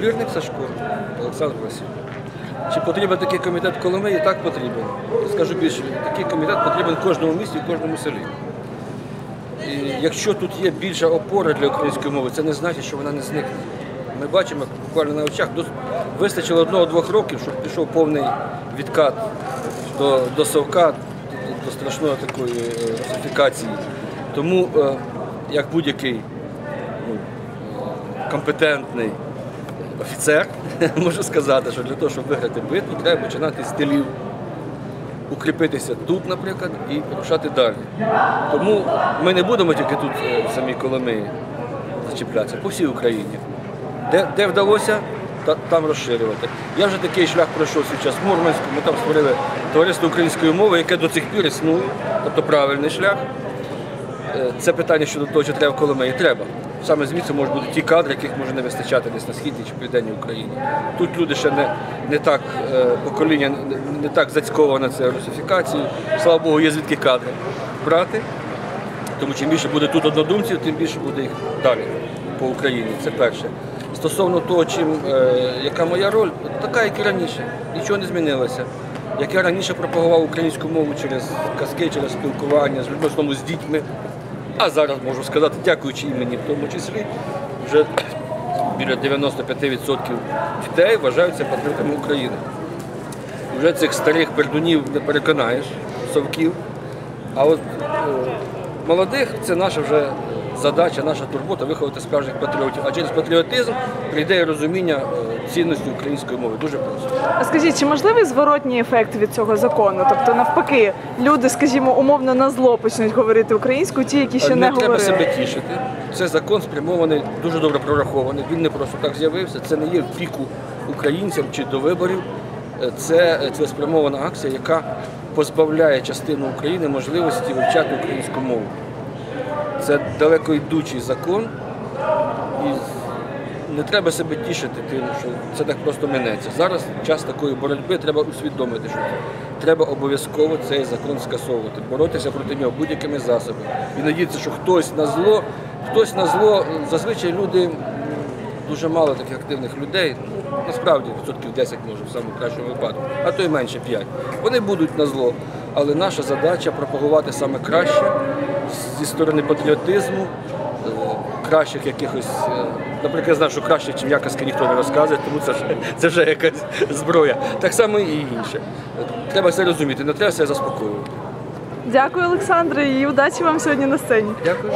Лірник Сашко, Олександр Васильович. Чи потрібен такий комітет в Коломиї? Так потрібен. Скажу більше, такий комітет потрібен кожному місті в кожному селі. І якщо тут є більша опора для української мови, це не значить, що вона не зникне. Ми бачимо буквально на очах, вистачило одного-двох років, щоб пішов повний відкат до, до совка, до, страшної такої е, русифікації. Тому, е, як будь-який ну, компетентний офіцер, можу сказати, що для того, щоб виграти битву, треба починати з тилів укріпитися тут, наприклад, і рушати далі. Тому ми не будемо тільки тут е, в самій Коломиї зачіплятися, по всій Україні. Де, де вдалося, та, там розширювати. Я вже такий шлях пройшов свій час в Мурманську, ми там створили товариство української мови, яке до цих пір існує, тобто правильний шлях. Е, Це питання щодо того, чи треба в Коломиї, треба. Саме звідси можуть бути ті кадри, яких може не вистачати десь на східній чи південній Україні. Тут люди ще не, не так е, покоління не, так зацьковане це русифікацією. Слава Богу, є звідки кадри брати. Тому чим більше буде тут однодумців, тим більше буде їх далі по Україні. Це перше. Стосовно того, чим, е, яка моя роль, така, як і раніше. Нічого не змінилося. Як я раніше пропагував українську мову через казки, через спілкування з людьми, з дітьми. А зараз можу сказати, дякуючи імені в тому числі, вже біля 95% дітей вважаються патріотами України. Вже цих старих пердунів не переконаєш, совків. А от е, молодих це наша вже задача, наша турбота виховати справжніх патріотів. А через патріотизм прийде розуміння е, цінності української мови. Дуже просто. А скажіть, чи можливий зворотній ефект від цього закону? Тобто, навпаки, люди, скажімо, умовно на зло почнуть говорити українською, ті, які ще не, не треба говорили. себе тішити. Це закон спрямований, дуже добре прорахований. Він не просто так з'явився. Це не є в піку українцям чи до виборів. Е, Це цілеспрямована акція, яка позбавляє частину України можливості вивчати українську мову. Це далеко йдучий закон, і не треба себе тішити тим, що це так просто минеться. Зараз час такої боротьби треба усвідомити, що треба обов'язково цей закон скасовувати, боротися проти нього будь-якими засобами. І надіятися, що хтось на зло, хтось на зло, зазвичай люди, дуже мало таких активних людей, насправді відсотків 10 може в самому кращому випадку, а то й менше 5. Вони будуть на зло. Але наша задача пропагувати саме краще зі сторони патріотизму, е, кращих якихось, е, наприклад, я знаю, що краще, ніж яказки ніхто не розказує, тому це, це вже якась зброя. Так само і інше. Треба все розуміти, не треба все заспокоювати. Дякую, Олександре, і удачі вам сьогодні на сцені. Дякую.